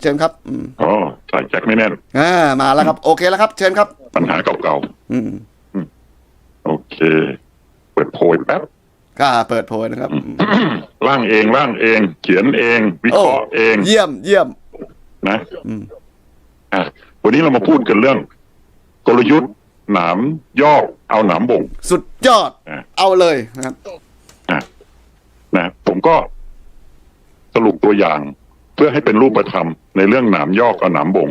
เชิญครับอืมอ๋อใส่แจ็คไม่แน่น อ่ามาแล้วครับ โอเคแล้วครับ เชิญครับ ปัญหาเก่าอืมๆ โอเค เปิดโพยแป๊บก็เปิดโพยนะครับอืมร่างเองร่างเอง เขียนเอง วิเคราะห์เองเยี่ยมเยี่ยม นะอืม อะวันนี้เรามาพูดกันเรื่อง กลยุทธ์หนามยอกเอาหนามบ่ง สุดยอด อะ เอาเลยนะครับอะนะผมก็สรุปตัวอย่าง เพื่อให้เป็นรูปธรรมในเรื่องหนามยอกเอาหนามบ่ง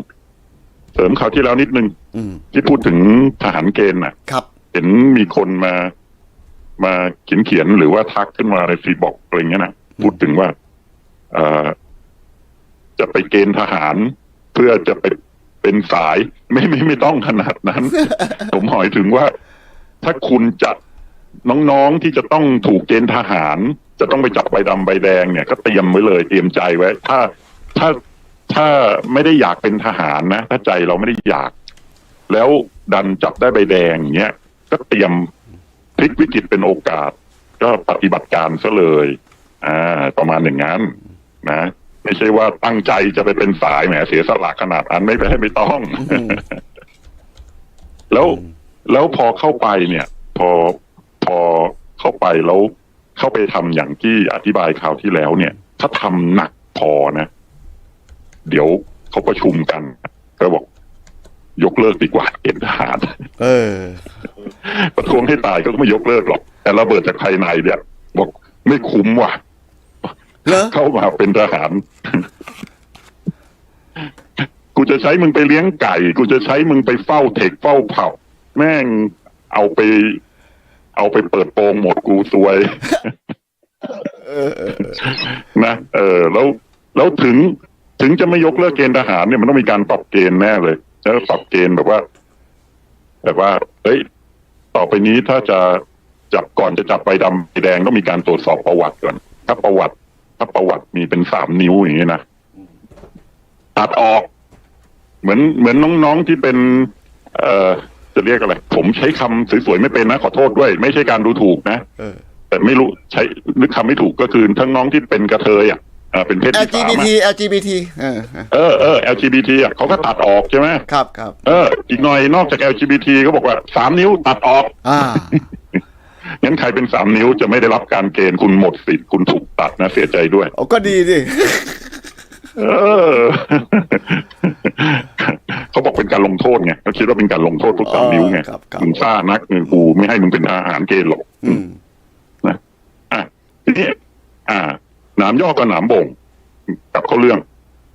เสริมข่าวที่แล้วนิดนึงอืมที่พูดถึงทหารเกณฑ์น่ะ ครับ เห็นมีคนมามาเขียนเขียนๆหรือว่าทักขึ้นมาในฟีบอกอะไรเงี้ยนะพูดถึงว่าเอ่อจะไปเกณฑ์ทหาร เพื่อจะไปเป็นสายไม่ไม่ไม่ต้องขนาดนั้น ผมหมายถึงว่า ถ้าคุณจะน้องๆที่จะต้องถูกเกณฑ์ทหาร จะต้องไปจับใบดำใบแดงเนี่ย ก็เตรียมไว้เลย เตรียมใจไว้ ถ้า ถ้าถ้าไม่ได้อยากเป็นทหารนะ ถ้าใจเราไม่ได้อยาก แล้วดันจับได้ใบแดงอย่างเงี้ยก็เตรียมพลิกวิกฤตเป็นโอกาส ก็ปฏิบัติการซะเลยอ่าประมาณอย่างนั้น นะไม่ใช่ว่าตั้งใจจะไปเป็นสายแหมเสียสละขนาดนั้นไม่ไปไม่ต้องอืมแล้วแล้วพอเข้าไปเนี่ย พอพอเข้าไปแล้วเข้าไปทำอย่างที่อธิบายคราวที่แล้วเนี่ย ถ้าทำหนักพอนะ เดี๋ยวเขาประชุมกัน ก็บอก ยกเลิกดีกว่าเกณฑ์ทหาร เออ ประท้วงให้ตายก็ไม่ยกเลิกหรอก แต่ระเบิดจากภายในเนี่ยบอกไม่คุ้มว่ะเหรอ เข้ามาเป็นทหาร กูจะใช้มึงไปเลี้ยงไก่ กูจะใช้มึงไปเฝ้าเทคเฝ้าเผาแม่งเอาไป เอาไปเปิดโปงหมดกูซวย เออเออเออนะเออแล้วแล้วถึง ถึงจะไม่ยกเลิกเกณฑ์ทหารเนี่ยมันต้องมีการปรับเกณฑ์แน่เลยแล้วปรับเกณฑ์แบบว่าแบบว่าเฮ้ยต่อไปนี้ถ้าจะจับก่อนจะจับใบดำใบแดงต้องมีการตรวจสอบประวัติก่อนถ้าประวัติ ถ้าประวัติมีเป็นสามนิ้วอย่างนี้นะตัดออก เหมือนเหมือนน้องๆที่เป็น เอ่อจะเรียกอะไร ผมใช้คำสวยๆไม่เป็นนะขอโทษด้วย ไม่ใช่การดูถูกนะเออแต่ไม่รู้ใช้นึกคำไม่ถูกก็คือทั้งน้องที่เป็นกระเทยอะ อ่าเป็นเพศที่สาม LGBT อะ LGBT เออเออเออเออ LGBT อะเขาก็ตัดออกใช่ไหมครับครับเออ อีกหน่อยนอกจาก LGBT ก็บอกว่าสามนิ้วตัดออกอ่า งั้นใครเป็นสามนิ้วจะไม่ได้รับการเกณฑ์คุณหมดสิทธิ์คุณถูกตัดนะเสียใจด้วย โอ้ก็ดีดิเออ เขาบอกเป็นการลงโทษไงเขาคิดว่าเป็นการลงโทษพวกสามนิ้วไงครับครับ มึงซ่านักมึงกูไม่ให้มึงเป็นทหารเกณฑ์หรอก อืมอะทีนี้อ่า หนามย่อกับหนามบ่งกลับเข้าเรื่อง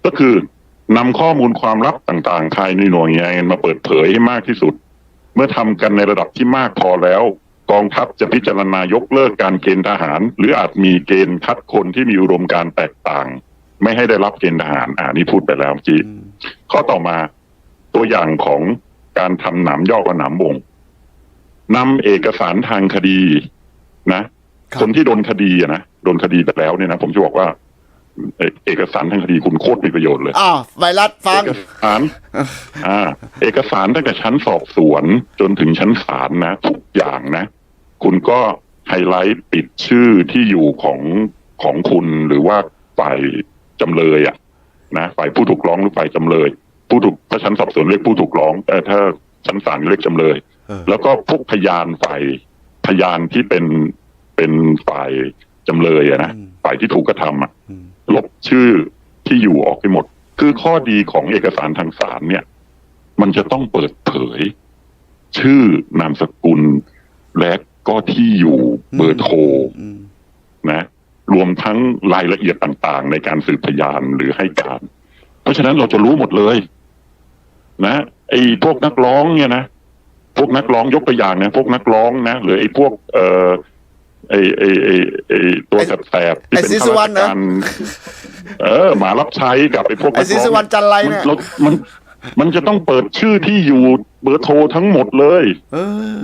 ก็คือนำข้อมูลความลับต่างๆ ภายในหน่วยงานมาเปิดเผยให้มากที่สุด เมื่อทำกันในระดับที่มากพอแล้ว กองทัพจะพิจารณายกเลิกการเกณฑ์ทหาร หรืออาจมีเกณฑ์คัดคนที่มีอุดมการณ์แตกต่าง ไม่ให้ได้รับเกณฑ์ทหาร อ่านี่พูดไปแล้วเมื่อกี้อืมข้อต่อมาตัวอย่างของการทำหนามย่อกับหนามบ่งนำเอกสารทางคดีนะ ครับคนที่โดนคดีอะนะโดนคดีไปแล้วเนี่ยนะผมจะบอกว่าเอ่อเอกสารทางคดีคุณโคตรมีประโยชน์เลยอ้าวไวรัสฟังเอกสารอ่า เอกสารตั้งแต่ชั้นสอบสวนจนถึงชั้นศาลนะทุกอย่างนะ คุณก็ไฮไลท์ปิดชื่อที่อยู่ของของคุณหรือว่าฝ่ายจำเลยอะนะฝ่ายผู้ถูกร้องหรือฝ่ายจำเลย ผู้ถูกถ้าชั้นสอบสวนเรียกผู้ถูกร้องแต่ถ้าชั้นศาลเรียกจำเลยเออแล้วก็พวกพยานฝ่ายพยานที่เป็น เป็นฝ่ายจำเลยอะนะอืมฝ่ายที่ถูกกระทำอะอืมลบชื่อที่อยู่ออกไปหมด คือข้อดีของเอกสารทางศาลเนี่ย มันจะต้องเปิดเผย ชื่อนามสกุลและก็ที่อยู่เบอร์โทรอืมนะ รวมทั้งรายละเอียดต่างๆ ในการสืบพยานหรือให้การ เพราะฉะนั้นเราจะรู้หมดเลย นะไอ้พวกนักร้องเนี่ยนะพวกนักร้องยกตัวอย่างนะพวกนักร้องนะหรือไอ้พวกเอ่อ ไอ้ไอ้ไอ้ไอ้ตัวแสบๆที่ไอ้เป็นศรีสุวรรณเหรอข้าราชการเออ หมารับใช้กับไอ้พวกไอ้ศรีสุวรรณจันไรมันเนี่ยเรามันมันจะต้องเปิดชื่อที่อยู่เบอร์โทรทั้งหมดเลยเออ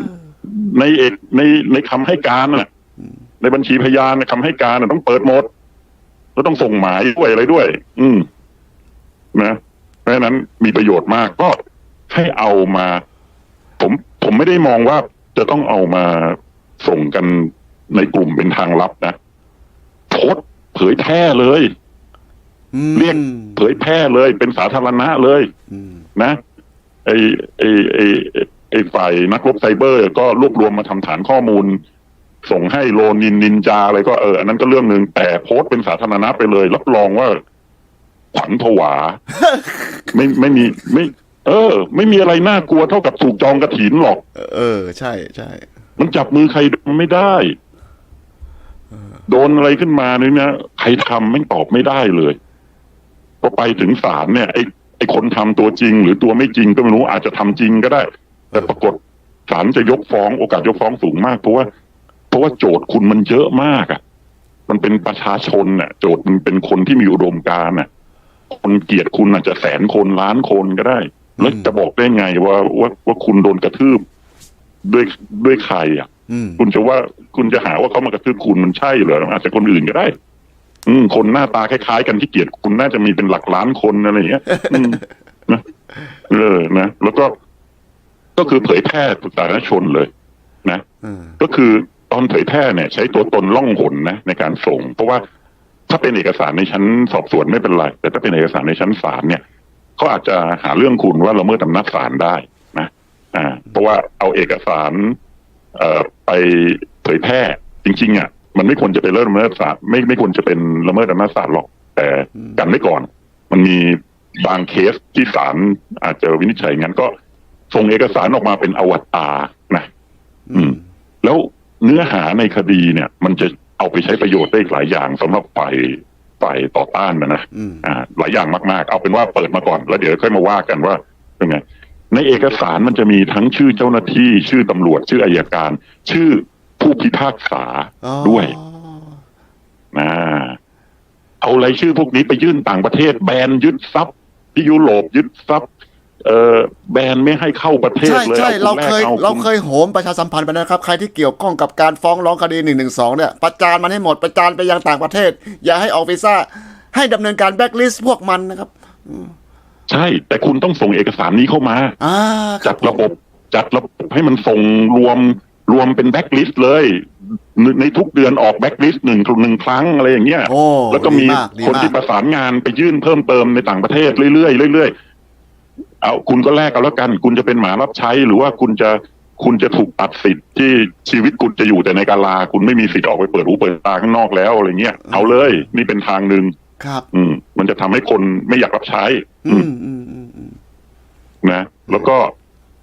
ในเอกในในคำให้การน่ะ ในบัญชีพยานในคำให้การน่ะต้องเปิดหมด แล้วต้องส่งหมายด้วยอะไรด้วย อืมนะเพราะฉะนั้นมีประโยชน์มากก็ให้เอามา ผมผมไม่ได้มองว่าจะต้องเอามาส่งกัน ในกลุ่มเป็นทางลับนะโพสต์เผยแพร่เลยอืมเรียกเผยแพร่เลย เป็นสาธารณะเลยอืมนะไอไอไอไอ้ไอฝ่ายนักรบไซเบอร์ ก็รวบรวมมาทำฐานข้อมูล ส่งให้โลนินนินจาอะไรก็เอออันนั้นก็เรื่องหนึ่งแต่โพสต์เป็นสาธารณะไปเลย รับรองว่าขวัญผวา ไม่ไม่มีไม่ เออ ไม่มีอะไรน่ากลัวเท่ากับถูกจองกระถินหรอก เออ ใช่ใช่มันจับมือใครไม่ได้ โดนอะไรขึ้นมาเนี่ยนะใครทำไม่ตอบไม่ได้เลยพอไปถึงศาลเนี่ยไอ้ไอ้คนทำตัวจริง หรือตัวไม่จริงก็ไม่รู้อาจจะทำจริงก็ได้ แต่ปรากฏศาลจะยกฟ้องโอกาสยกฟ้องสูงมาก เพราะว่า เพราะว่าโจทย์คุณมันเยอะมากอะ มันเป็นประชาชนน่ะ โจทย์มันเป็นคนที่มีอุดมการน่ะ คนเกลียดคุณอาจจะแสนคนล้านคนก็ได้ แล้วจะบอกได้ไงว่าว่าว่าคุณโดนกระทืบ ด้วยด้วยใครอะอืมคุณจะว่าคุณจะหาว่าเขามากระทืบคุณมันใช่เหรออาจจะคนอื่นก็ได้ อืม คนหน้าตาคล้ายๆ กันที่เกลียดคุณน่าจะมีเป็นหลักล้านคนอะไรอย่างเงี้ยอืมนะเออนะแล้วก็ ก็คือเผยแพร่สาธารณชนเลย นะอืมก็คือตอนเผยแพร่เนี่ย ใช้ตัวตนล่องหนนะในการส่ง เพราะว่าถ้าเป็นเอกสารในชั้นสอบสวนไม่เป็นไร แต่ถ้าเป็นเอกสารในชั้นศาลเนี่ยเขาอาจจะหาเรื่องคุณว่าละเมิดอำนาจศาลได้นะ อ่า เพราะว่าเอาเอกสาร เอ่อไปเผยแพร่จริงๆอะมันไม่ควรจะเป็นละเมิดศาลไม่ไม่ควรจะเป็นละเมิดอำนาจศาลหรอก แต่กันไว้ก่อน มันมีบางเคสที่ศาลอาจจะวินิจฉัยงั้นก็ส่งเอกสารออกมาเป็นอวตารนะอืม แล้วเนื้อหาในคดีเนี่ย มันจะเอาไปใช้ประโยชน์ได้อีกหลายอย่างสำหรับฝ่ายฝ่ายต่อต้านนะนะอืมอ่า หลายอย่างมาก ๆ เอาเป็นว่าเปิดมาก่อน แล้วเดี๋ยวค่อยมาว่ากันว่าเป็นไง ในเอกสารมันจะมีทั้งชื่อเจ้าหน้าที่ชื่อตำรวจชื่ออายการ ชื่อผู้พิพากษาอ๋อด้วยนะเอารายชื่อพวกนี้ไปยื่นต่างประเทศ แบนยึดทรัพย์ที่ยุโรปยึดทรัพย์เอ่อแบนไม่ให้เข้าประเทศใช่เลย ใช่อเราณแกเคยอเราณเคยโหมประชาสัมพันธ์ไปนะครับ ใครที่เกี่ยวข้องกับการฟ้องร้องคดีหนึ่งหนึ่งสองเนี่ยประจานมันให้หมดประจานไปยังต่างประเทศ อย่าให้ออกวีซ่าให้ดำเนินการแบ็กลิสต์พวกมันนะครับ ใช่ แต่คุณต้องส่งเอกสารนี้เข้ามา อ่าคจัรับดระบบจัดระบบให้มันส่งรวมรวมเป็นแบ็กลิสต์เลย ในในทุกเดือนออกแบ็กลิสต์หนึ่งหนึ่งครั้งอะไรอย่างเงี้ย โอ้แล้วก็มีดีาดีคนมาที่กประสานงานไปยื่นเพิ่มเติมในต่างประเทศเรื่อยๆเรื่อยๆ เอาคุณก็แลกกันแล้วกัน คุณจะเป็นหมารับใช้หรือว่าคุณจะคุณจะถูกตัดสิทธิ์ที่ชีวิตคุณจะอยู่แต่ในกาลา คุณไม่มีสิทธิ์ออกไปเปิดหูเปิดตาข้างนอกแล้วอะไรเงี้ยเอาเลย นี่เป็นทางหนึ่งครับ อืม มันจะทำให้คนไม่อยากรับใช้ อือืมมอืมอืมอืมนะ แล้วก็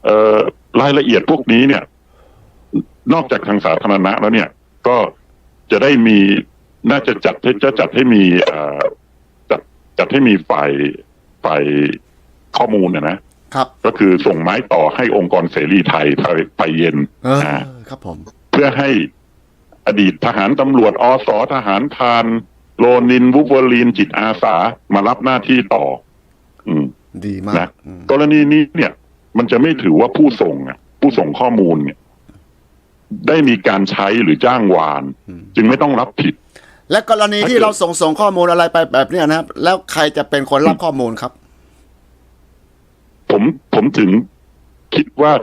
เอ่อรายละเอียดพวกนี้เนี่ย นอกจากทางสาธารณะแล้วเนี่ย ก็จะได้มีน่าจะจัดให้จะจัดให้มีเอ่อจัดจัดให้มีฝ่ายฝ่ายข้อมูลนะนะครับ ก็คือส่งไม้ต่อให้องค์กรเสรีไทยไทยไทยเย็นเออ นะครับผม เพื่อให้อดีตทหารตำรวจอสทหารพรานโลนินวูฟเวอรีนจิตอาสามารับหน้าที่ต่ออืม ดีมานะกอืมกรณีนี้เนี่ย มันจะไม่ถือว่าผู้ส่งอะผู้ส่งข้อมูลเนี่ย ได้มีการใช้หรือจ้างวาน จึงไม่ต้องรับผิด และกรณีที่เราส่งส่งข้อมูลอะไรไปแบบเนี้ยนะครับ แล้วใครจะเป็นคนรับข้อมูลครับ ผมผมถึงคิดว่า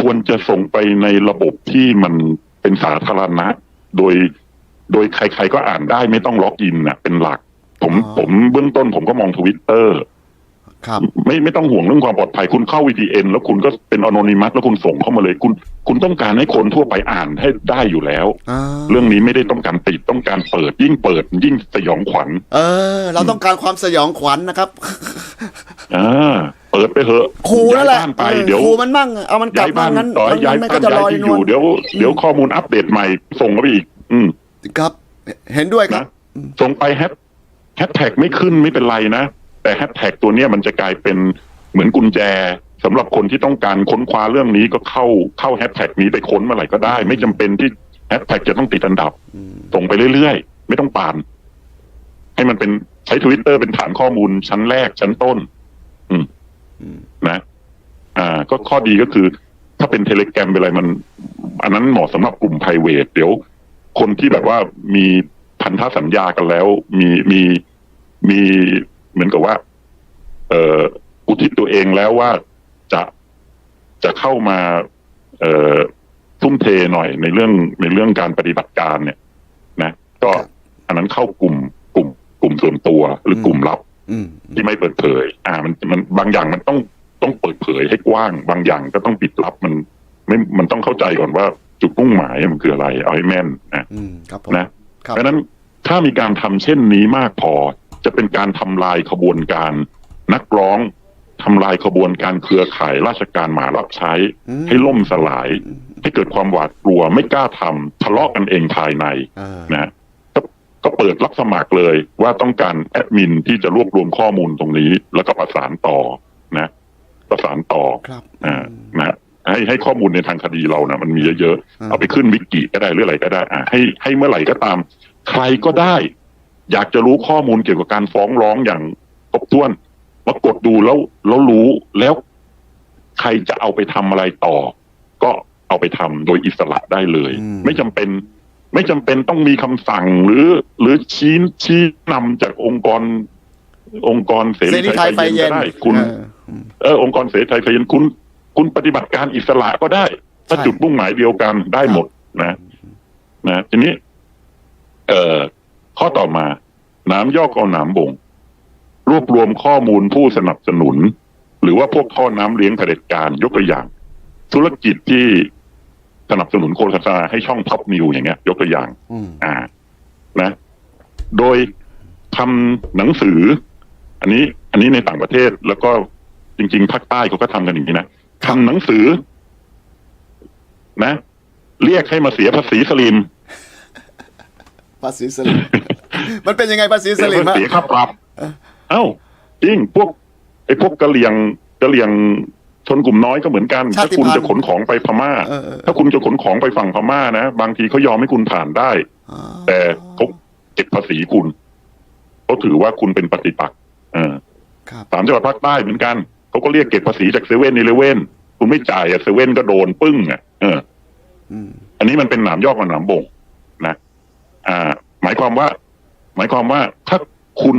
ควรจะส่งไปในระบบที่มันเป็นสาธารณะ โดย โดยใคร ๆ ก็อ่านได้ไม่ต้องล็อกอินน่ะเป็นหลัก ผมอ๋อผมเบื้องต้นผมก็มองทวิตเตอร์ ครับไม่ไม่ต้องห่วงเรื่องความปลอดภัยคุณเข้า VPN แล้วคุณก็เป็นอนอนิมัสแล้วคุณส่งเข้ามาเลย คุณคุณต้องการให้คนทั่วไปอ่านให้ได้อยู่แล้ว อ่าเรื่องนี้ไม่ได้ต้องการปิดต้องการเปิด ยิ่งเปิด ยิ่งสยองขวัญเออ เราต้องการความสยองขวัญนะครับ อ่าเปิดไปเถอะครูนั่นแหละย้ายบ้านไปออเดี๋ยว ครูมันมั่งเอามันกลับย้ายมาบ้านงั้นต่อให้ย้ายมันบ้าก็นจะย้าลยอยที่นอวลยู่เดี๋ยวเดี๋ยวข้อมูลอัปเดตใหม่ส่งเข้าไปอีก อืมครับ เห็นด้วยครันะบส่งไปแฮชแฮชแท็กไม่ขึ้นไม่เป็นไรนะ แต่แฮชแท็กตัวเนี้ยมันจะกลายเป็นเหมือนกุญแจสำหรับคนที่ต้องการค้นคว้าเรื่องนี้ก็เข้าเข้าแฮชแท็กนี้ไปค้นเมื่อไหร่ก็ได้ ไม่จำเป็นที่แฮชแท็กจะต้องติดอันดับ ส่งไปเรื่อยๆ ไม่ต้องปาน ให้มันเป็นใช้ทวิตเตอร์เป็นฐานข้อมูลชั้นแรกชั้นต้น อืมอืมนะ อ่า ก็ข้อดีก็คือ ถ้าเป็นเทเลแกรมเป็นอะไรมัน อันนั้นเหมาะสำหรับกลุ่ม p r i v a t เดี๋ยว คนที่แบบว่ามีพันธสัญญากันแล้ว มีมีมี เหมือนกับว่า เอ่ออุทิศตัวเองแล้วว่าจะจะเข้ามา เอ่อทุ่มเทหน่อยในเรื่องในเรื่องการปฏิบัติการเนี่ย นะ ก็ครับอันนั้นเข้ากลุ่มกลุ่ม กลุ่มส่วนตัวหรือกลุ่มลับอืมที่ไม่เปิดเผย อ่า มันมันบางอย่างมันต้องต้องเปิดเผยให้กว้าง บางอย่างก็ต้องปิดลับมัน ไม่มันต้องเข้าใจก่อนว่าจุดมุ่งหมายมันคืออะไร เอาให้แม่นนะอืมครับผมนะเพราะฉะนั้นถ้ามีการทำเช่นนี้มากพอ จะเป็นการทำลายขบวนการ นักร้องทำลายขบวนการเครือข่ายราชการหมารับใช้อืมให้ล่มสลาย ให้เกิดความหวาดกลัวไม่กล้าทำทะเลาะกันเองภายในอ่านะก็ก็เปิดรับสมัครเลยว่าต้องการแอดมินที่จะรวบรวมข้อมูลตรงนี้ แล้วก็ประสานต่อนะ ประสานต่อครับอ่านะให้ให้ข้อมูลในทางคดีเรานะมันมีเยอะอืมๆเอาไปขึ้นวิกิก็ได้หรืออะไรก็ได้อ่าให้ให้เมื่อไหร่ก็ตาม ใครก็ได้ อยากจะรู้ข้อมูลเกี่ยวกับการฟ้องร้องอย่างครบถ้วนมากดดูแล้วแล้วรู้แล้วใครจะเอาไปทำอะไรต่อ ก็เอาไปทำโดยอิสระได้เลยอืมไม่จำเป็น ไม่จำเป็นต้องมีคำสั่งหรือ หรือชี้ชี้นำจากองค์กร องค์กรเสเสรีรีไทยไฟเย็นก็ได้คุณเออเออองค์กรเสรีไทยไฟเย็นคุณ คุณปฏิบัติการอิสระก็ได้ ถ้าใช่จุดมุ่งหมายเดียวกันได้หมดนะ นะ ทีนี้ เอ่อ ข้อต่อมา น้ำยอกเอาหนามบ่ง รวบรวมข้อมูลผู้สนับสนุน หรือว่าพวกท่อน้ำเลี้ยงเผด็จการยกตัวอย่าง ธุรกิจที่สนับสนุนโฆษณาให้ช่องท็อปนิวอย่างเงี้ย ยกตัวอย่างอืมอ่า นะ โดยทำหนังสือ อันนี้ อันนี้ในต่างประเทศแล้วก็จริง ๆภาคใต้เขาก็ทำกันอย่างนี้นะทำหนังสือ นะ เรียกให้มาเสียภาษีสลิม ภาษีสลิม มันเป็นยังไงภาษีสลิมฮะเสียค่าปรับ เอ้าจริงพวกไอ้พวกกะเหลี่ยงกะเหลี่ยงชนกลุ่มน้อยก็เหมือนกันชาถ้าติคุณพันธุ์จะขนของไปพม่าเออเออถ้าคุณจะขนของไปฝั่งพม่านะ บางทีเขายอมให้คุณผ่านได้อ๋อแต่เขาเก็บภาษีคุณเขาถือว่าคุณเป็นปฏิปักษ์เออครับสามจังหวัดภาคใต้เหมือนกัน เขาก็เรียกเก็บภาษีจากเซเว่นในเลเว่น คุณไม่จ่ายอะเซเว่นก็โดนปึ้งอะเอออืมอันนี้มันเป็นหนามยอกกับหนามบ่งนะ อ่า หมายความว่า หมายความว่าถ้าคุณ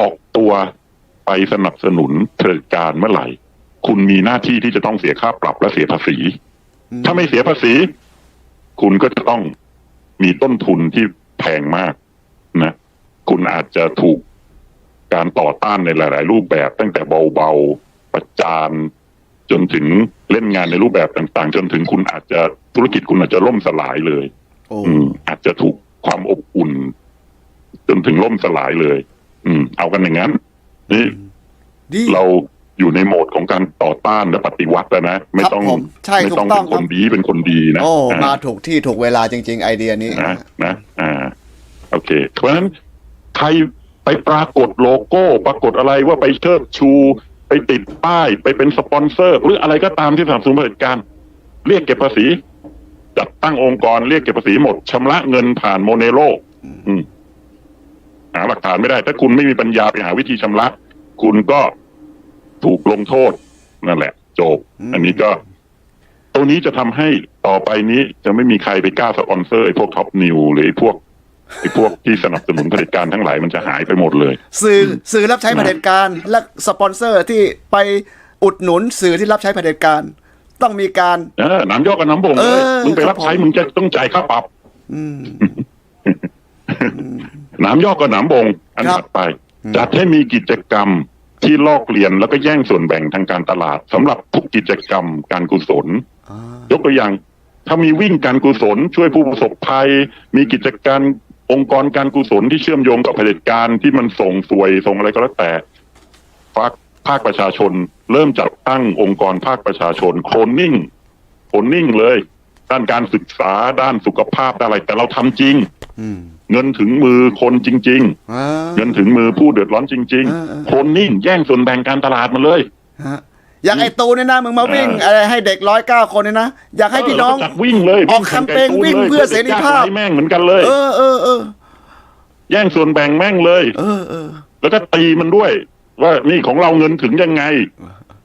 ออกตัวไปสนับสนุนเผด็จการเมื่อไหร่ คุณมีหน้าที่ที่จะต้องเสียค่าปรับและเสียภาษีอืมถ้าไม่เสียภาษี คุณก็จะต้องมีต้นทุนที่แพงมากนะ คุณอาจจะถูกการต่อต้านในหลาย ๆ รูปแบบ ตั้งแต่เบาๆ ประจาน จนถึงเล่นงานในรูปแบบต่าง ๆ จนถึงคุณอาจจะธุรกิจคุณอาจจะล่มสลายเลยโอ้อืมอาจจะถูก ความอบอุ่น จนถึงล่มสลายเลย อืม เอากันอย่างนั้น นี่ดีเราอยู่ในโหมดของการต่อต้านและปฏิวัติแล้วนะ ไม่ต้องผมใช่ไม่ถูกต้องต้เป็องนคครับนดีเป็นคนดีนะโอ้อ่ามาถูกที่ถูกเวลาจริง ๆ ไอเดียนี้นะนะอ่า โอเค เพราะฉะนั้นใครไปปรากฏโลโก้ ปรากฏอะไรว่าไปเชิดชู ไปติดป้าย ไปเป็นสปอนเซอร์ หรืออะไรก็ตามที่สนับสนุนเผด็จการเรียกเก็บภาษี จัดตั้งองค์กรเรียกเก็บภาษีหมดชำระเงินผ่านโมเนโลอืมหาหลักฐานไม่ได้ ถ้าคุณไม่มีปัญญาไปหาวิธีชำระ คุณก็ถูกลงโทษ นั่นแหละ จบอืมอันนี้ก็ตัวนี้จะทำให้ต่อไปนี้จะไม่มีใครไปกล้าสปอนเซอร์ไอ้พวกท็อปนิวหรือไอ้พวกไอ้พวกที่สนับสนุนเผด็จการทั้งหลายมันจะหายไปหมดเลย สื่อสื่อรับใช้เผด็จการ และสปอนเซอร์ที่ไปอุดหนุนสื่อที่รับใช้เผด็จการ ต้องมีการ เออน้ำยอกกับน้ำบ่งเอเลอยมึงไปรับใช้ครับผมมึงจะต้องจ่ายค่าปรับอืมน้ำยอกกับน้ำบ่งอันครับถัดไปจัดให้มีกิจกรรมที่ลอกเลียนแล้วก็แย่งส่วนแบ่งทางการตลาดสำหรับทุกกิจกรรมการกุศล อ่า ยกตัวอย่าง ถ้ามีวิ่งการกุศล ช่วยผู้ประสบภัย มีกิจการองค์กรการกุศลที่เชื่อมโยงกับเผด็จการที่มันส่งสวยส่งอะไรก็แล้วแต่ภาค ภาคประชาชน เริ่มจัดตั้งองค์กรภาคประชาชนโคลนนิ่งโคลนนิ่งเลย ด้านการศึกษาด้านสุขภาพด้านอะไร แต่เราทำจริงอืมเงินถึงมือคนจริงอ่าๆเงินถึงมือผู้เดือดร้อนจริงเออเออๆโคลนนิ่งแย่งส่วนแบ่งการตลาดมาเลยฮะอย่างไอตูนเนี่ยนะมึงมาวิ่งเอออะไรให้เด็กร้อยเก้าคนเนี่ยนะอยากให้พี่น้องเจัดวิ่งเลยออกแคมเปญวิ่งเพื่อเสรีภาพไอ้แม่งเหมือนกันเลย เออเออเออแย่งส่วนแบ่งแม่งเลย เออเออแล้วก็ตีมันด้วย ว่านี่ของเราเงินถึงยังไง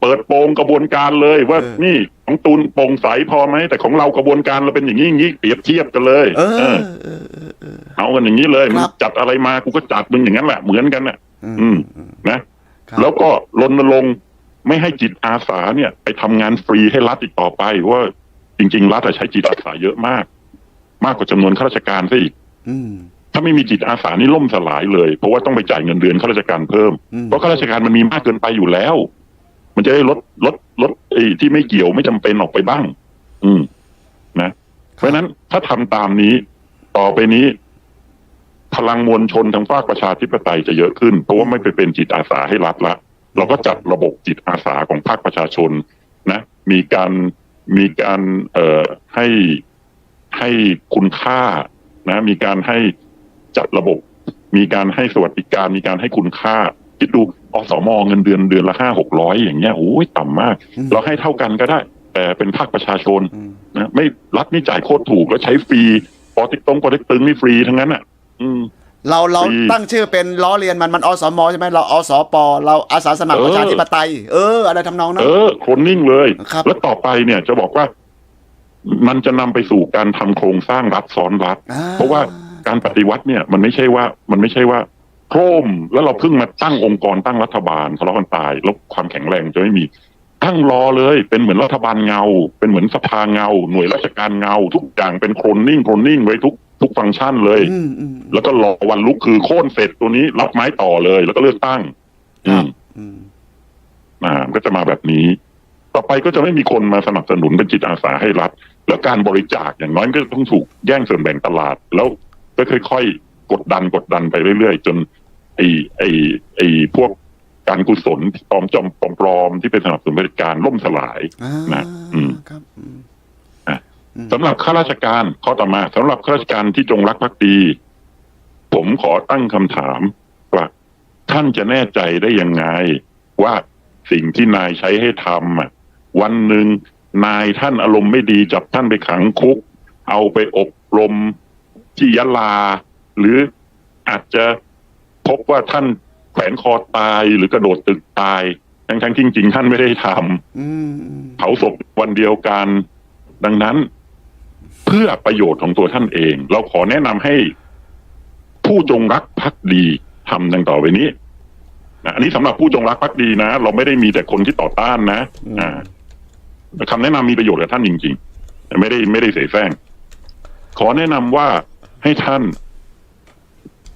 เปิดโปงกระบวนการเลยว่าเออนี่ของตูนโปร่งใสพอไหมแต่ของเรากระบวนการเราเป็นอย่างนี้อย่างนี้เปรียบเทียบกันเลยเออเออเออเออเออเอากันอย่างนี้เลยครับมึงจัดอะไรมากูก็จัดมึงอย่างนั้นแหละเหมือนกันน่ะ อืมนะครับแล้วก็รณรงค์ไม่ให้จิตอาสาเนี่ย ไปทำงานฟรีให้รัฐอีกต่อไปเพราะว่าจริง ๆ รัฐอะใช้จิตอาสาเยอะมาก มากกว่าจำนวนข้าราชการซะอีก อืม ถ้าไม่มีจิตอาสานี่ล่มสลายเลย เพราะว่าต้องไปจ่ายเงินเดือนข้าราชการเพิ่มอืมเพราะข้าราชการมันมีมากเกินไปอยู่แล้ว มันจะได้ลดลดลดไอ้ที่ไม่เกี่ยวไม่จำเป็นออกไปบ้าง อืม นะ เพราะฉะนั้นถ้าทำตามนี้ ต่อไปนี้ พลังมวลชนทางภาคประชาธิปไตยจะเยอะขึ้น เพราะว่าไม่ไปเป็นจิตอาสาให้รัฐละเราก็จัดระบบจิตอาสาของภาคประชาชน นะ มีการมีการ เอ่อให้ให้คุณค่านะ มีการให้ จัดระบบ มีการให้สวัสดิการ มีการให้คุณค่า คิดดูอสมเงินเดือนเดือนละห้าหกร้อยอย่างเงี้ยโอ้ยต่ำมากอืมเราให้เท่ากันก็ได้ แต่เป็นภาคประชาชนอืมนะไม่รัฐนี่จ่ายโคตรถูกแล้วใช้ฟรีปอติ๊กตงปอติ๊กตึงนี่ฟรีทั้งนั้นอะ อืมเราเราปีตั้งชื่อเป็นล้อเลียนมันมันอสมใช่ไหมเราอสปเราอาสาสมัครเออประชาธิปไตย เออ อะไรทำนองนั้เอนอโคลนนิ่งเลยครับแล้วต่อไปเนี่ยจะบอกว่า มันจะนำไปสู่การทำโครงสร้างรัฐซ้อนรัฐอ่เพราะว่า การปฏิวัติเนี่ยมันไม่ใช่ว่ามันไม่ใช่ว่าโครมแล้วเราเพิ่งมาตั้งองค์กรตั้งรัฐบาลทะเลาะกันตายแล้วความแข็งแรงจะไม่มีตั้งรอเลย เป็นเหมือนรัฐบาลเงา เป็นเหมือนสภาเงา หน่วยราชการเงา ทุกอย่างเป็นโคลนนิ่งโคลนนิ่งไว้ทุกทุกฟังก์ชันเลยอืมอืมแล้วก็รอวันลุกคือโค่นเสร็จตัวนี้รับไม้ต่อเลย แล้วก็เลือกตั้งคอืรับมอืมอ่ามันก็จะมาแบบนี้ ต่อไปก็จะไม่มีคนมาสนับสนุนเป็นจิตอาสาให้รัฐ แล้วการบริจาคอย่างน้อยก็ต้องถูกแย่งส่วนแบ่งตลาด แล้ว ก็ค่อยๆกดดันกดดันไปเรื่อยๆ จนไอ้ไอ้ไอ้พวกการกุศลปลอมจอมปลอมปลอมที่เป็นสนับสนุนบริการล่มสลายอ่านะอืมครับอืมอะอืมสำหรับข้าราชการข้อต่อมาสำหรับข้าราชการที่จงรักภักดี ผมขอตั้งคำถามว่าท่านจะแน่ใจได้ยังไง ว่าสิ่งที่นายใช้ให้ทำอะวันหนึ่งนายท่านอารมณ์ไม่ดีจับท่านไปขังคุก เอาไปอบรม ที่ยะลา หรืออาจจะพบว่าท่านแขวนคอตายหรือกระโดดตึกตาย ทั้งๆที่จริง ๆ ท่านไม่ได้ทำอืมอืมเผาศพวันเดียวกัน ดังนั้น เพื่อประโยชน์ของตัวท่านเอง เราขอแนะนำให้ ผู้จงรักภักดีทำดังต่อไปนี้นะอันนี้สำหรับผู้จงรักภักดีนะ เราไม่ได้มีแต่คนที่ต่อต้านนะอ่าคำแนะนำมีประโยชน์กับท่านจริง ๆ ไม่ได้ไม่ได้เสแสร้งขอแนะนำว่า ให้ท่าน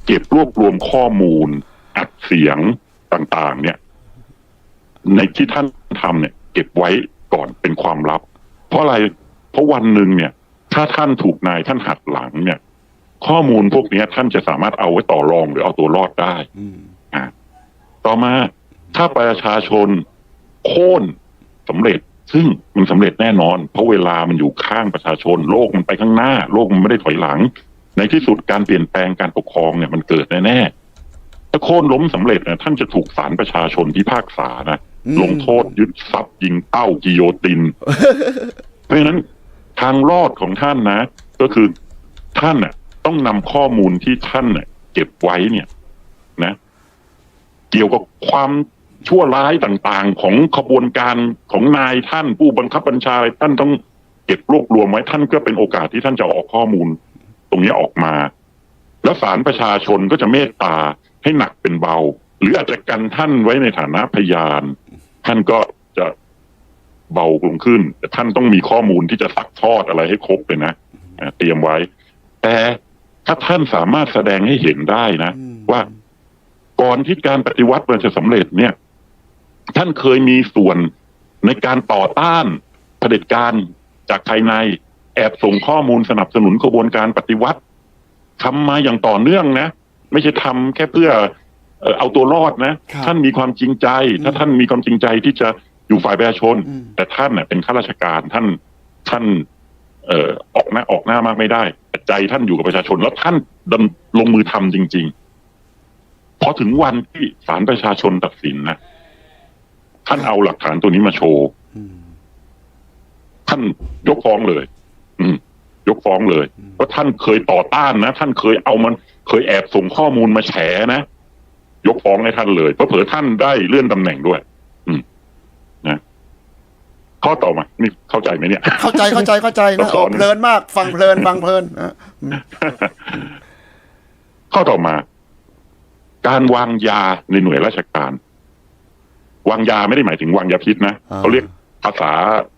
เก็บรวบรวมข้อมูล อัดเสียงต่างๆ เนี่ย ในที่ท่านทำเนี่ย เก็บไว้ก่อนเป็นความลับ เพราะอะไรเพราะวันหนึ่งเนี่ย ถ้าท่านถูกนายท่านหัดหลังเนี่ย ข้อมูลพวกเนี้ยท่านจะสามารถเอาไว้ต่อรองหรือเอาตัวรอดได้อืมอะต่อมาถ้าประชาชนโค่นสำเร็จซึ่งมันสำเร็จแน่นอน เพราะเวลามันอยู่ข้างประชาชน โลกมันไปข้างหน้า โลกมันไม่ได้ถอยหลัง ในที่สุดการเปลี่ยนแปลงการปกครองเนี่ยมันเกิดแน่ๆถ้าโค่นล้มสำเร็จนะท่านจะถูกศาลประชาชนพิพากษานะอืมลงโทษยึดทรัพย์ยิงเป้ากิโยติน เพราะฉะนั้นทางรอดของท่านนะ ก็คือท่านน่ะ ต้องนำข้อมูลที่ท่านน่ะ เก็บไว้เนี่ย นะ เกี่ยวกับความชั่วร้ายต่างๆ ของขบวนการของนายท่านผู้บังคับบัญชาอะไรท่านต้องเก็บรวบรวมไว้ท่านก็เป็นโอกาสที่ท่านจะออกข้อมูล ตรงนี้ออกมา แล้วศาลประชาชนก็จะเมตตาให้หนักเป็นเบา หรืออาจจะกันท่านไว้ในฐานะพยาน ท่านก็จะเบาลงขึ้น แต่ท่านต้องมีข้อมูลที่จะซักทอดอะไรให้ครบเลยนะอ่าเตรียมไว้ แต่ถ้าท่านสามารถแสดงให้เห็นได้นะอืมว่าก่อนที่การปฏิวัติมันจะสำเร็จเนี่ย ท่านเคยมีส่วนในการต่อต้านเผด็จการจากภายใน แอบส่งข้อมูลสนับสนุนกระบวนการปฏิวัติทำมาอย่างต่อเนื่องนะ ไม่ใช่ทำแค่เพื่อเอ่อเอาตัวรอดนะครับท่านมีความจริงใจ ถ้าอืมท่านมีความจริงใจที่จะอยู่ฝ่ายประชาชนอืมแต่ท่านเน่ยเป็นข้าราชการท่านท่านเอ่อออกหน้าออกหน้ามากไม่ได้แต่ใจท่านอยู่กับประชาชน แล้วท่านดำลงมือทำจริง ๆ พอถึงวันที่ศาลประชาชนตัดสินนะท่านเอาหลักฐานตัวนี้มาโชว์อืมท่านยกฟ้องเลยอืม ยกฟ้องเลยอืมเพราะท่านเคยต่อต้านนะท่านเคยเอามันเคยแอบส่งข้อมูลมาแฉนะยกฟ้องให้ท่านเลยเพราะเผื่อท่านได้เลื่อนตำแหน่งด้วย อืมนะข้อต่อมานี่เข้าใจไหมเนี่ย เข้าใจเข้าใจเข้าใจต้อนะงสโอ้อนเพลินมากฟังเพลินฟังเพลินนะอืมข้อต่อมา การวางยาในหน่วยราชการ วางยาไม่ได้หมายถึงวางยาพิษนะอ่าเขาเรียกภาษา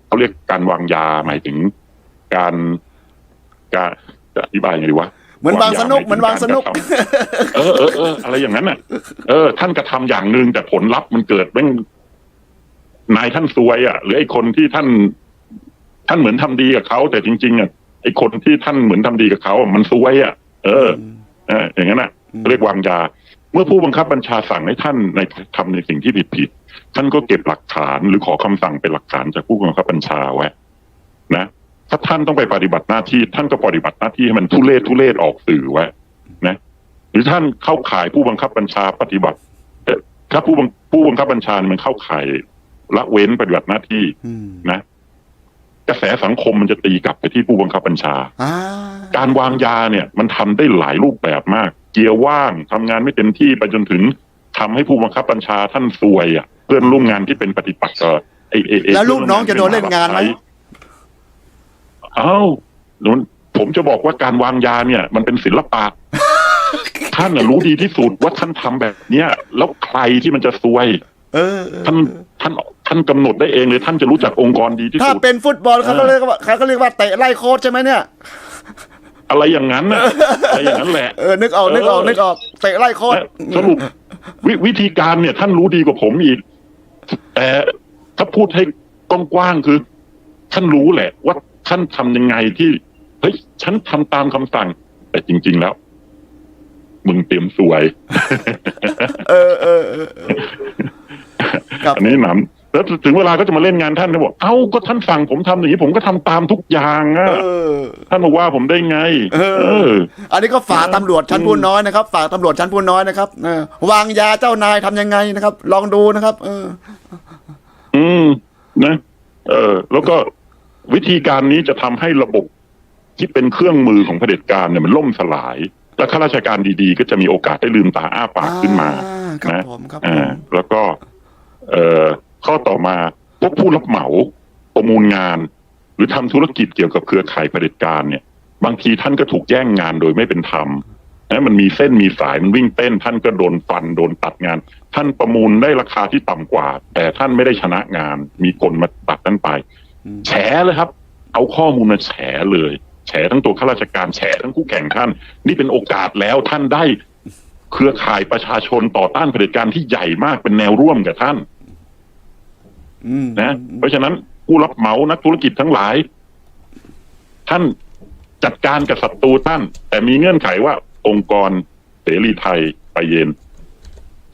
เขาเรียกการวางยาหมายถึง การการจะอธิบายยังไงดีวะเหมือนวางสนุกเหมือนวางสนุก เออเออเอออะไรอย่างนั้นน่ะ เออ ท่านกระทำอย่างหนึ่งแต่ผลลัพธ์มันเกิดแม่งนายท่านซวยอะ หรือไอ้คนที่ท่าน ท่านเหมือนทำดีกับเขาแต่จริง ๆอะไอ้คนที่ท่านเหมือนทำดีกับเขาอะมันซวยอะ เออเอออย่างนั้นน่ะอืมเรียกวางยา เมื่อผู้บังคับบัญชาสั่งให้ท่านในทำในสิ่งที่ผิดผิดๆท่านก็เก็บหลักฐานหรือขอคำสั่งเป็นหลักฐานจากผู้บังคับบัญชาไว้นะ ถ้าท่านต้องไปปฏิบัติหน้าที่ ท่านก็ปฏิบัติหน้าที่ให้มันทุเลศทุเลศออกสื่อไว้นะหรือท่านเข้าข่ายผู้บังคับบัญชาปฏิบัติเอ่อถ้าผู้บังผู้บังคับบัญชาเนี่ยมันเข้าข่ายละเว้นปฏิบัติหน้าที่อืมนะกระแสสังคมมันจะตีกลับไปที่ผู้บังคับบัญชาอ่าการวางยาเนี่ย มันทำได้หลายรูปแบบมาก เกียร์ว่างทำงานไม่เต็มที่ไปจนถึงทำให้ผู้บังคับบัญชาท่านซวยอะ เพื่อนร่วมงานที่เป็นปฏิปักษ์กับไอ้ไอ้ไอ้แล้วลูกน้องจะโดนเล่นงานไหมเอ้าโดนผมจะบอกว่าการวางยาเนี่ย มันเป็นศิลปะ ท่านน่ะรู้ดีที่สุดว่าท่านทำแบบเนี้ยแล้วใครที่มันจะซวยเออเออท่านท่านท่านกำหนดได้เองเลย ท่านจะรู้จักองค์กรดีที่ถ้าสุด เป็นฟุตบอลเขาก็เรียกว่าเขาก็เรียกว่าเตะไล่โค้ชใช่ไหมเนี่ย อะไรอย่างนั้นน่ะอะไรอย่างนั้นแหละ เออ นึกออกนึกออกเออนึกออกเตะไล่โค้ชและสรุปววิธีการเนี่ย ท่านรู้ดีกว่าผมอีก แต่ถ้าพูดให้กว้างๆคือ ท่านรู้แหละ ว่าท่านทำยังไงที่เฮ้ยฉันทำตามคำสั่ง แต่จริง ๆ แล้ว มึงเตรียมสวย เออเออเออเออครับอันนี้หนำแล้วถึงเวลาก็จะมาเล่นงานท่านก็บอกเอ้าก็ท่านสั่งผมทำอย่างนี้ผมก็ทำตามทุกอย่างอะเออท่านมาว่าผมได้ไง เออ อันนี้ก็ฝากตำรวจชั้นผู้น้อยนะครับ ฝากตำรวจชั้นผู้น้อยนะครับเออวางยาเจ้านายทำยังไงนะครับ ลองดูนะครับ เออ อืมนะ เออ แล้วก็ วิธีการนี้จะทำให้ระบบที่เป็นเครื่องมือของเผด็จการเนี่ยมันล่มสลาย และข้าราชการดีๆ ก็จะมีโอกาสได้ลืมตาอ้าปากขึ้นมาอ่าครับนะผมครับผอ่ามแล้วก็ เอ่อข้อต่อมาพวกผู้รับเหมาประมูลงาน หรือทำธุรกิจเกี่ยวกับเครือข่ายเผด็จการเนี่ย บางทีท่านก็ถูกแย่งงานโดยไม่เป็นธรรมนะมันมีเส้นมีสายมันวิ่งเต้น ท่านก็โดนฟันโดนตัดงาน ท่านประมูลได้ราคาที่ต่ำกว่า แต่ท่านไม่ได้ชนะงาน มีคนมาตัดท่านไปอืม แฉเลยครับ เอาข้อมูลมาแฉเลย แฉทั้งตัวข้าราชการแฉทั้งคู่แข่งท่าน นี่เป็นโอกาสแล้วท่านได้เครือข่ายประชาชนต่อต้านเผด็จการที่ใหญ่มากเป็นแนวร่วมกับท่านอืมนะ เพราะฉะนั้นผู้รับเหมานักธุรกิจทั้งหลาย ท่านจัดการกับศัตรูท่าน แต่มีเงื่อนไขว่าองค์กรเสรีไทยไปเย็น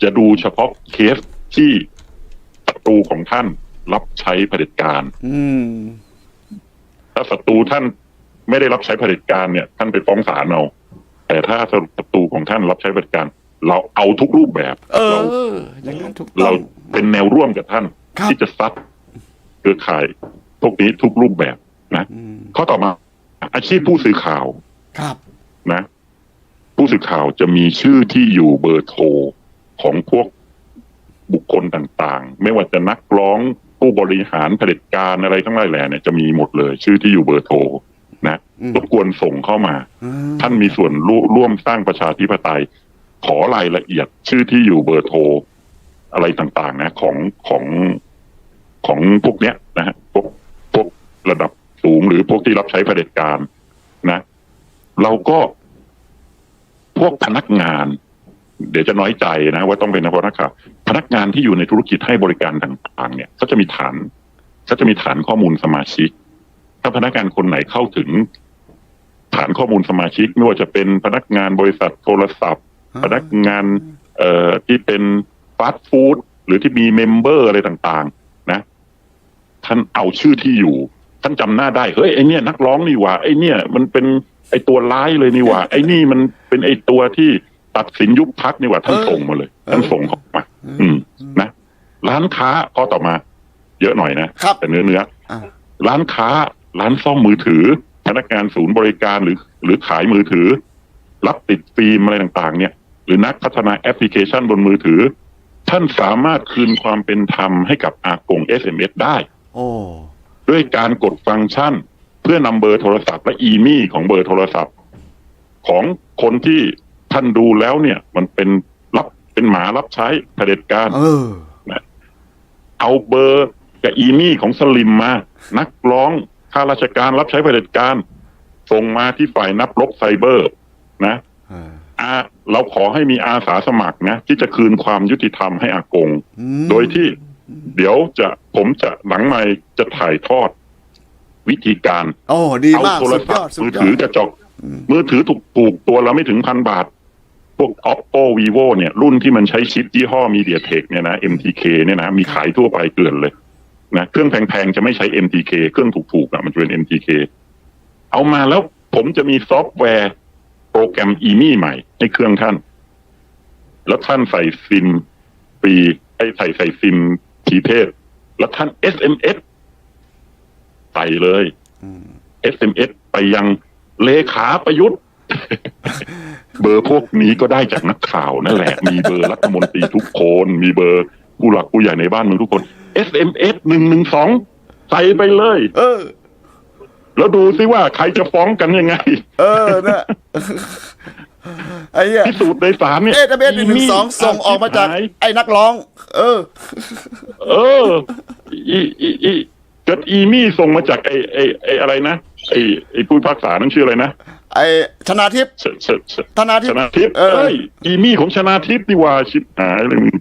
จะดูเฉพาะเคสที่ศัตรูของท่าน รับใช้เผด็จการอืมถ้าศัตรูท่านไม่ได้รับใช้เผด็จการเนี่ย ท่านไปฟ้องศาลเอาแต่ถ้าศัตรูของท่านรับใช้เผด็จการเราเอาทุกรูปแบบเอเราออย่างนั้นถูกต้เราองเป็นแนวร่วมกับท่านครับที่จะซัดเครือข่ายพวกนี้ทุกรูปแบบนะอืมข้อต่อมา อาชีพผู้สื่อข่าวครับ นะ ผู้สื่อข่าวจะมีชื่อที่อยู่เบอร์โทรของพวกบุคคลต่างๆ ไม่ว่าจะนักร้อง ผู้บริหารเผด็จการอะไรทั้งหลายแหล่เนี่ยจะมีหมดเลย ชื่อที่อยู่เบอร์โทรนะอืมรบกวนส่งเข้ามาอืมท่านมีส่วนร่วร่วมสร้างประชาธิปไตย ขอรายละเอียด ชื่อที่อยู่เบอร์โทรอะไรต่างๆ นะ ของของของพวกเนี้ยนะฮะพวกพวกระดับสูงหรือพวกที่รับใช้เผด็จการนะ เราก็พวกพนักงาน เดี๋ยวจะน้อยใจนะว่าต้องเป็นนักข่าวพนักงานที่อยู่ในธุรกิจให้บริการต่างๆ เนี่ยก็จะมีฐานก็จะมีฐานข้อมูลสมาชิก ถ้าพนักงานคนไหนเข้าถึง ฐานข้อมูลสมาชิกไม่ว่าจะเป็นพนักงานบริษัทโทรศัพท์ พนักงานเอ่อที่เป็นฟาสต์ฟู้ดหรือที่มีเมมเบอร์อะไรต่างๆ นะ ท่านเอาชื่อที่อยู่ ท่านจำหน้าได้เฮ้ยไอเนี่ยนักร้องนี่หว่าไอเนี่ย มันเป็นไอตัวร้ายเลยนี่หว่า ไอนี่มันเป็นไอตัวที่ ตัดสินยุบพักนี่หว่าท่านเออส่งมาเลยท่านส่งเข้ามา อืมนะร้านค้าข้อต่อมา เยอะหน่อยนะครับแต่เนื้อเนื้ออ่าร้านค้า ร้านซ่อมมือถือ พนักงานศูนย์บริการหรือ หรือขายมือถือ รับติดฟิล์มอะไรต่าง ๆ เนี่ย หรือนักพัฒนาแอปพลิเคชันบนมือถือ ท่านสามารถคืนความเป็นธรรมให้กับอากง SMS ได้ โอ้ด้วยการกดฟังก์ชัน เพื่อนำเบอร์โทรศัพท์และอีมี่ของเบอร์โทรศัพท์ ของคนที่ ท่านดูแล้วเนี่ย มันเป็นรับเป็นหมารับใช้เผด็จการเออเอาเบอร์กับอีมี่ของสลิมมา นักร้องข้าราชการรับใช้เผด็จการ ส่งมาที่ฝ่ายนับลบไซเบอร์ นะเอออาเราขอให้มีอาสาสมัครนะ ที่จะคืนความยุติธรรมให้อากงอืมโดยที่เดี๋ยวจะผมจะหลังไม่จะถ่ายทอด วิธีการ โอ้ดีเอามากโทรสุดยศัอพดท์สุมืดอยอถือดกระจกมือถือถูกถูกตัวละไม่ถึงพันบาท พวก oppo vivo เนี่ย รุ่นที่มันใช้ชิปยี่ห้อ MediaTek เนี่ยนะ MTK เนี่ยนะมีขายทั่วไปเกลื่อนเลยนะเครื่องแพงๆ จะไม่ใช้ MTK เครื่องถูกๆอะมันจะเป็น MTK เอามาแล้วผมจะมีซอฟต์แวร์โปรแกรม EMI ใหม่ให้เครื่องท่าน แล้วท่านใส่ซิมฟรีไอ้ใส่ใส่ซิมทีเทพแล้วท่าน SMS ใส่เลย SMS ไปยังเลขาประยุทธ์เบอร์พวกนี้ก็ได้จากนักข่าวนั่นแหละ มีเบอร์รัฐมนตรีทุกคน มีเบอร์ผู้หลักผู้ใหญ่ในบ้านเมืองทุกคน SMS หนึ่งหนึ่งสองใส่ไปเลย เออ แล้วดูซิว่าใครจะฟ้องกันยังไง เออเนี่ยไอ้เหี้ยพิสูจน์ในศาลเนี่ยเอทเบสหนึ่งหนึ่งสองส่งออกมาจากหยไอ้นักร้อง เออ เอออีอีอีเกิดอีมี่ส่งมาจากไอ้ไอ้ไอ้อะไรนะ ไอ้ไอ้ผู้พิพากษานั่นชื่ออะไรนะไอ้ชนาทิพย์เชเชเชธนาทิชพย์ นาทิพย์เออ เอ้ยอีมี่ของชนาทิพย์นี่ว่าชิบหายเลยมึง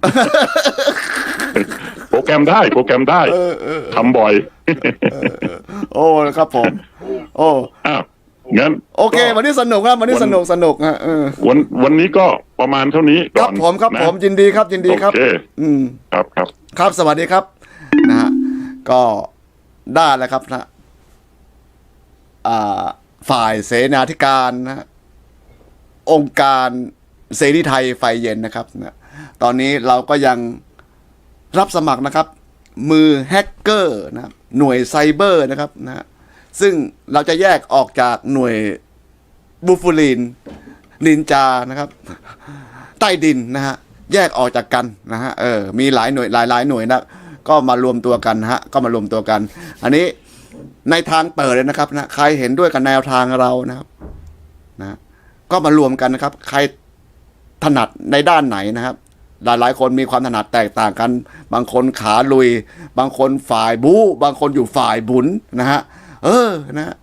โปรแกรมได้โปรแกรมได้เออเออทำบ่อย โอ้ครับผม โอ้อ้าวงั้นโอเค ก็วันนี้สนุกครับวันนี้วันสนุกสนุกฮะเออวันวันนี้ก็ประมาณเท่านี้คก่รัอบนผมครับนะผมยินดีครับยินดีครับ โอเคอืม ครับครับ ครับสวัสดีครับนะฮะก็ได้แล้วครับนะอ่า ฝ่ายเสนาธิการนะองค์การเสรีไทยไฟเย็นนะครับนะตอนนี้เราก็ยังรับสมัครนะครับ มือแฮกเกอร์นะหน่วยไซเบอร์นะครับนะฮะซึ่งเราจะแยกออกจากหน่วยบูฟูลินนินจานะครับ ใต้ดินนะฮะแยกออกจากกันนะฮะเออมีหลายหน่วยหลายหลายหน่วยนะก็มารวมตัวกันนะฮะก็มารวมตัวกัน อันนี้ ในทางเปิดเลยนะครับนะใครเห็นด้วยกับแนวทางเรานะครับนะก็มารวมกันนะครับ ใครถนัดในด้านไหนนะครับ หลายหลายคนมีความถนัดแตกต่างกัน บางคนขาลุย บางคนฝ่ายบู๊บางคนอยู่ฝ่ายบุญนะฮะเออนะฮะ